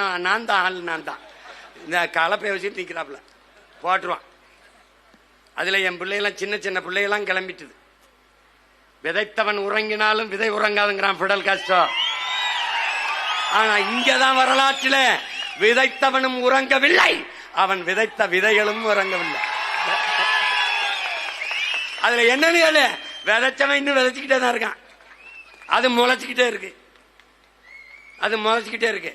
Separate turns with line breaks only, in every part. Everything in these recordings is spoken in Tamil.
நான் நான் தான் ஆள் நான் தான் இந்த கலப்பை வச்சுட்டு நிற்கிறாப்புல போட்டுருவான். அதில் என் பிள்ளைகளாம் சின்ன சின்ன பிள்ளைகளாம் கிளம்பிட்டுது. விதைத்தவன் உறங்கினாலும் விதை உறங்காதுங்கிறான் பிடல் காஸ்டோ. ஆனா இங்கதான் வரலாற்றில் விதைத்தவனும் உறங்கவில்லை. அவன் விதைத்த விதைகளும் உறங்கவில்லை. அதுல என்னன்னு கேளு. விதைச்சவன் இன்னும் விதைச்சுக்கிட்டே தான் இருக்கான். அது முளைச்சுக்கிட்டே இருக்கு. அது முளைச்சுக்கிட்டே இருக்கு.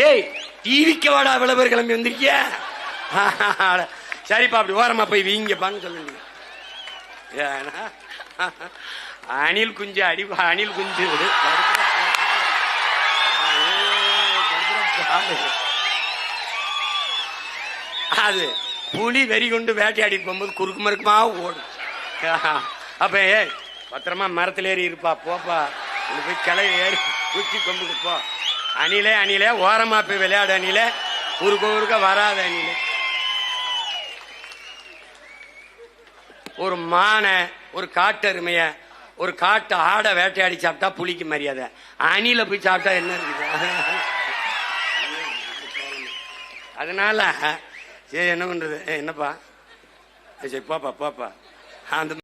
டேய் டிவிக்க வாடா இவ்வளவு கிளம்பி வந்திருக்கிய. சரிப்பா அப்படி ஓரமா போய் வீங்கப்பான்னு சொல்லுங்க. ஏன்னா, அணில் குஞ்சு அடி அணில் குஞ்சு. அது புலி வெறி கொண்டு வேட்டையாடி போகும்போது குறுக்கு மறுக்குமா ஓடும். அப்ப ஏ பத்திரமா மரத்துல ஏறி இருப்பா போப்பா. போய் கிளை ஏறி குச்சி கொம்புக்கு போ. அணிலே அணிலே ஓரமா போய் விளையாடு அணிலே. குறுக்க குறுக்க வராத அணிலே. ஒரு மானை ஒரு காட்டெருமைய ஒரு காட்டு ஆடை வேட்டையாடி சாப்பிட்டா புளிக்கு மரியாதை. அணில போய் சாப்பிட்டா என்ன இருக்குது? அதனால சரி என்ன பண்றது? என்னப்பா? சரி போப்பா போப்பா. அந்த